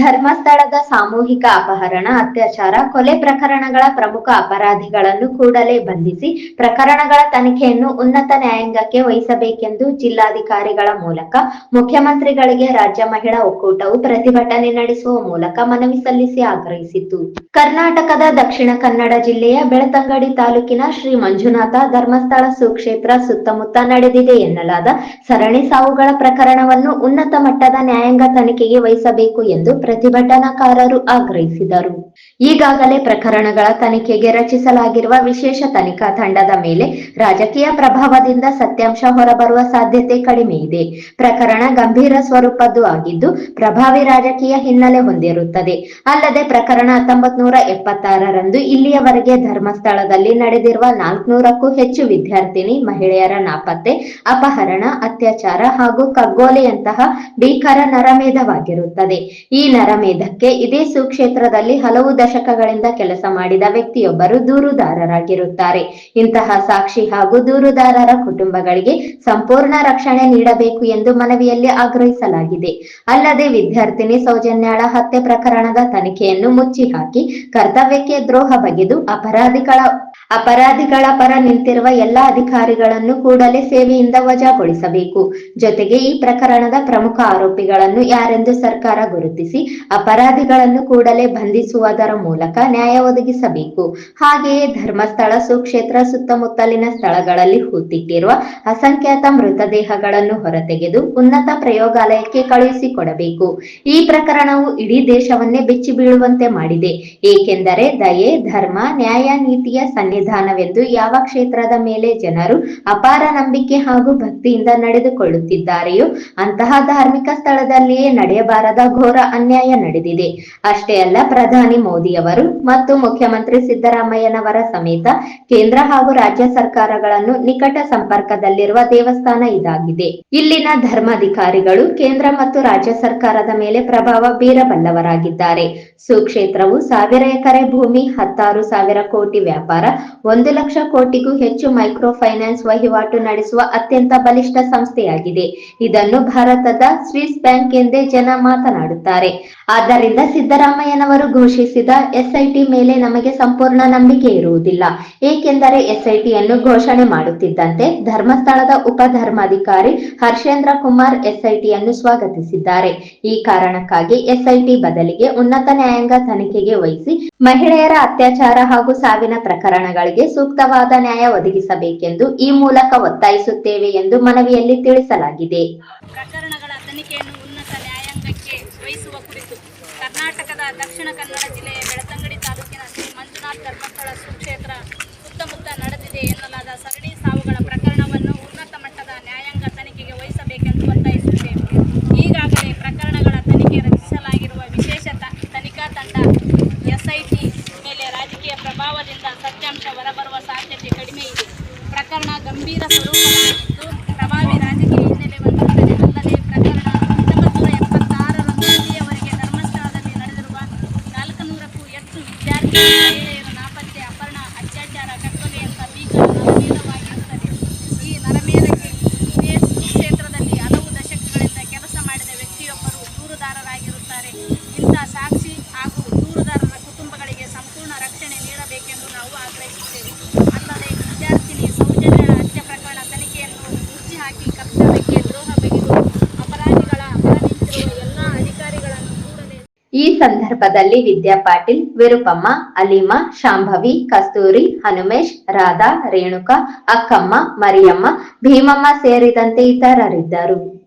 ಧರ್ಮಸ್ಥಳದ ಸಾಮೂಹಿಕ ಅಪಹರಣ, ಅತ್ಯಾಚಾರ, ಕೊಲೆ ಪ್ರಕರಣಗಳ ಪ್ರಮುಖ ಅಪರಾಧಿಗಳನ್ನು ಕೂಡಲೇ ಬಂಧಿಸಿ ಪ್ರಕರಣಗಳ ತನಿಖೆಯನ್ನು ಉನ್ನತ ನ್ಯಾಯಾಂಗಕ್ಕೆ ವಹಿಸಬೇಕೆಂದು ಜಿಲ್ಲಾಧಿಕಾರಿಗಳ ಮೂಲಕ ಮುಖ್ಯಮಂತ್ರಿಗಳಿಗೆ ರಾಜ್ಯ ಮಹಿಳಾ ಒಕ್ಕೂಟವು ಪ್ರತಿಭಟನೆ ನಡೆಸುವ ಮೂಲಕ ಮನವಿ ಸಲ್ಲಿಸಿ ಆಗ್ರಹಿಸಿತು ಕರ್ನಾಟಕದ ದಕ್ಷಿಣ ಕನ್ನಡ ಜಿಲ್ಲೆಯ ಬೆಳತಂಗಡಿ ತಾಲೂಕಿನ ಶ್ರೀ ಮಂಜುನಾಥ ಧರ್ಮಸ್ಥಳ ಸುಕ್ಷೇತ್ರ ಸುತ್ತಮುತ್ತ ನಡೆದಿದೆ ಎನ್ನಲಾದ ಸರಣಿ ಸಾವುಗಳ ಪ್ರಕರಣವನ್ನು ಉನ್ನತ ಮಟ್ಟದ ನ್ಯಾಯಾಂಗ ತನಿಖೆಗೆ ವಹಿಸಬೇಕು ಎಂದು ಪ್ರತಿಭಟನಾಕಾರರು ಆಗ್ರಹಿಸಿದರು. ಈಗಾಗಲೇ ಪ್ರಕರಣಗಳ ತನಿಖೆಗೆ ರಚಿಸಲಾಗಿರುವ ವಿಶೇಷ ತನಿಖಾ ತಂಡದ ಮೇಲೆ ರಾಜಕೀಯ ಪ್ರಭಾವದಿಂದ ಸತ್ಯಾಂಶ ಹೊರಬರುವ ಸಾಧ್ಯತೆ ಕಡಿಮೆ ಇದೆ. ಪ್ರಕರಣ ಗಂಭೀರ ಸ್ವರೂಪದ್ದು ಆಗಿದ್ದು, ಪ್ರಭಾವಿ ರಾಜಕೀಯ ಹಿನ್ನೆಲೆ ಹೊಂದಿರುತ್ತದೆ. ಅಲ್ಲದೆ ಪ್ರಕರಣ ಹತ್ತೊಂಬತ್ ನೂರ ಎಪ್ಪತ್ತಾರರಂದು ಇಲ್ಲಿಯವರೆಗೆ ಧರ್ಮಸ್ಥಳದಲ್ಲಿ ನಡೆದಿರುವ ನಾಲ್ಕುನೂರಕ್ಕೂ ಹೆಚ್ಚು ವಿದ್ಯಾರ್ಥಿನಿ, ಮಹಿಳೆಯರ ನಾಪತ್ತೆ, ಅಪಹರಣ, ಅತ್ಯಾಚಾರ ಹಾಗೂ ಕಗ್ಗೋಲೆಯಂತಹ ಭೀಕರ ನರಮೇಧವಾಗಿರುತ್ತದೆ. ಈ ನರಮೇಧಕ್ಕೆ ಇದೇ ಸುಕ್ಷೇತ್ರದಲ್ಲಿ ಹಲವು ದಶಕಗಳಿಂದ ಕೆಲಸ ಮಾಡಿದ ವ್ಯಕ್ತಿಯೊಬ್ಬರು ದೂರುದಾರರಾಗಿರುತ್ತಾರೆ. ಇಂತಹ ಸಾಕ್ಷಿ ಹಾಗೂ ದೂರುದಾರರ ಕುಟುಂಬಗಳಿಗೆ ಸಂಪೂರ್ಣ ರಕ್ಷಣೆ ನೀಡಬೇಕು ಎಂದು ಮನವಿಯಲ್ಲಿ ಆಗ್ರಹಿಸಲಾಗಿದೆ. ಅಲ್ಲದೆ ವಿದ್ಯಾರ್ಥಿನಿ ಸೌಜನ್ಯಾಳ ಹತ್ಯೆ ಪ್ರಕರಣದ ತನಿಖೆಯನ್ನು ಮುಚ್ಚಿ ಹಾಕಿ ಕರ್ತವ್ಯಕ್ಕೆ ದ್ರೋಹ ಬಗೆದು ಅಪರಾಧಿಗಳ ಅಪರಾಧಿಗಳ ಪರ ನಿಂತಿರುವ ಎಲ್ಲಾ ಅಧಿಕಾರಿಗಳನ್ನು ಕೂಡಲೇ ಸೇವೆಯಿಂದ ವಜಾಗೊಳಿಸಬೇಕು. ಜೊತೆಗೆ ಈ ಪ್ರಕರಣದ ಪ್ರಮುಖ ಆರೋಪಿಗಳನ್ನು ಯಾರೆಂದು ಸರ್ಕಾರ ಗುರುತಿಸಿ ಅಪರಾಧಿಗಳನ್ನು ಕೂಡಲೇ ಬಂಧಿಸುವುದರ ಮೂಲಕ ನ್ಯಾಯ ಒದಗಿಸಬೇಕು. ಹಾಗೆಯೇ ಧರ್ಮಸ್ಥಳ, ಸುಕ್ಷೇತ್ರ, ಸುತ್ತಮುತ್ತಲಿನ ಸ್ಥಳಗಳಲ್ಲಿ ಹೂತಿಟ್ಟಿರುವ ಅಸಂಖ್ಯಾತ ಮೃತದೇಹಗಳನ್ನು ಹೊರತೆಗೆದು ಉನ್ನತ ಪ್ರಯೋಗಾಲಯಕ್ಕೆ ಕಳುಹಿಸಿಕೊಡಬೇಕು. ಈ ಪ್ರಕರಣವು ಇಡೀ ದೇಶವನ್ನೇ ಬೆಚ್ಚಿ ಬೀಳುವಂತೆ ಮಾಡಿದೆ. ಏಕೆಂದರೆ ದಯೆ, ಧರ್ಮ, ನ್ಯಾಯ ನೀತಿಯ ಸನ್ನಿಧಾನವೆಂದು ಯಾವ ಕ್ಷೇತ್ರದ ಮೇಲೆ ಜನರು ಅಪಾರ ನಂಬಿಕೆ ಹಾಗೂ ಭಕ್ತಿಯಿಂದ ನಡೆದುಕೊಳ್ಳುತ್ತಿದ್ದಾರೆಯೋ, ಅಂತಹ ಧಾರ್ಮಿಕ ಸ್ಥಳದಲ್ಲಿಯೇ ನಡೆಯಬಾರದ ಘೋರ ಅನ್ಯಾಯ ನಡೆದಿದೆ. ಅಷ್ಟೇ ಅಲ್ಲ, ಪ್ರಧಾನಿ ಮೋದಿಯವರು ಮತ್ತು ಮುಖ್ಯಮಂತ್ರಿ ಸಿದ್ದರಾಮಯ್ಯನವರ ಸಮೇತ ಕೇಂದ್ರ ಹಾಗೂ ರಾಜ್ಯ ಸರ್ಕಾರಗಳನ್ನು ನಿಕಟ ಸಂಪರ್ಕದಲ್ಲಿರುವ ದೇವಸ್ಥಾನ ಇದಾಗಿದೆ. ಇಲ್ಲಿನ ಧರ್ಮಾಧಿಕಾರಿಗಳು ಕೇಂದ್ರ ಮತ್ತು ರಾಜ್ಯ ಸರ್ಕಾರದ ಮೇಲೆ ಪ್ರಭಾವ ಬೀರಬಲ್ಲವರಾಗಿದ್ದಾರೆ. ಸುಕ್ಷೇತ್ರವು ಸಾವಿರ ಎಕರೆ ಭೂಮಿ, ಹತ್ತಾರು ಸಾವಿರ ಕೋಟಿ ವ್ಯಾಪಾರ, ಒಂದು ಲಕ್ಷ ಕೋಟಿಗೂ ಹೆಚ್ಚು ಮೈಕ್ರೋ ಫೈನಾನ್ಸ್ ವಹಿವಾಟು ನಡೆಸುವ ಅತ್ಯಂತ ಬಲಿಷ್ಠ ಸಂಸ್ಥೆಯಾಗಿದೆ. ಇದನ್ನು ಭಾರತದ ಸ್ವಿಸ್ ಬ್ಯಾಂಕ್ ಎಂದೇ ಜನ ಮಾತನಾಡುತ್ತಾರೆ. ಆದ್ದರಿಂದ ಸಿದ್ದರಾಮಯ್ಯನವರು ಘೋಷಿಸಿದ ಎಸ್ಐಟಿ ಮೇಲೆ ನಮಗೆ ಸಂಪೂರ್ಣ ನಂಬಿಕೆ ಇರುವುದಿಲ್ಲ. ಏಕೆಂದರೆ ಎಸ್ಐಟಿಯನ್ನು ಘೋಷಣೆ ಮಾಡುತ್ತಿದ್ದಂತೆ ಧರ್ಮಸ್ಥಳದ ಉಪಧರ್ಮಾಧಿಕಾರಿ ಹರ್ಷೇಂದ್ರ ಕುಮಾರ್ ಎಸ್ಐಟಿಯನ್ನು ಸ್ವಾಗತಿಸಿದ್ದಾರೆ. ಈ ಕಾರಣಕ್ಕಾಗಿ ಎಸ್ಐಟಿ ಬದಲಿಗೆ ಉನ್ನತ ನ್ಯಾಯಾಂಗ ತನಿಖೆಗೆ ವಹಿಸಿ ಮಹಿಳೆಯರ ಅತ್ಯಾಚಾರ ಹಾಗೂ ಸಾವಿನ ಪ್ರಕರಣಗಳಿಗೆ ಸೂಕ್ತವಾದ ನ್ಯಾಯ ಒದಗಿಸಬೇಕೆಂದು ಈ ಮೂಲಕ ಒತ್ತಾಯಿಸುತ್ತೇವೆ ಎಂದು ಮನವಿಯಲ್ಲಿ ತಿಳಿಸಲಾಗಿದೆ. ಪ್ರಕರಣಗಳ ತನಿಖೆಯನ್ನು ಉನ್ನತ ನ್ಯಾಯಾಂಗಕ್ಕೆ ವಹಿಸುವ ಕುರಿತು ಕರ್ನಾಟಕದ ದಕ್ಷಿಣ ಕನ್ನಡ ಜಿಲ್ಲೆಯ ಬೆಳತಂಗಡಿ ತಾಲೂಕಿನ ಶ್ರೀ ಮಂಜುನಾಥ ಧರ್ಮಸ್ಥಳ ಸುಕ್ಷೇತ್ರ ಸುತ್ತಮುತ್ತ ನಡೆದಿದೆ ಎನ್ನಲಾದ ಸಗಣಿ ಸಾವುಗಳ ಪ್ರಕರಣವನ್ನು ಉನ್ನತ ಮಟ್ಟದ ನ್ಯಾಯಾಂಗ ತನಿಖೆಗೆ ವಹಿಸಬೇಕೆಂದು ಒತ್ತಾಯಿಸುತ್ತೇವೆ. ಈಗಾಗಲೇ ಪ್ರಕರಣಗಳ ತನಿಖೆ ರಚಿಸಲಾಗಿರುವ ವಿಶೇಷ ತನಿಖಾ ತಂಡ ಎಸ್ಐಟಿ ಮೇಲೆ ರಾಜಕೀಯ ಪ್ರಭಾವದಿಂದ ಸತ್ಯಾಂಶ ಹೊರಬರುವ ಸಾಧ್ಯತೆ ಕಡಿಮೆ ಇದೆ. ಪ್ರಕರಣ ಗಂಭೀರ ಸ್ವರೂಪವಾಗಿದ್ದು ಸಂದರ್ಭದಲ್ಲಿ ವಿದ್ಯಾ ಪಾಟೀಲ್, ವಿರುಪಮ್ಮ, ಅಲೀಮಾ, ಶಾಂಭವಿ, ಕಸ್ತೂರಿ, ಹನುಮೇಶ್, ರಾಧಾ, ರೇಣುಕಾ, ಅಕ್ಕಮ್ಮ, ಮರಿಯಮ್ಮ, ಭೀಮಮ್ಮ ಸೇರಿದಂತೆ ಇತರರಿದ್ದರು.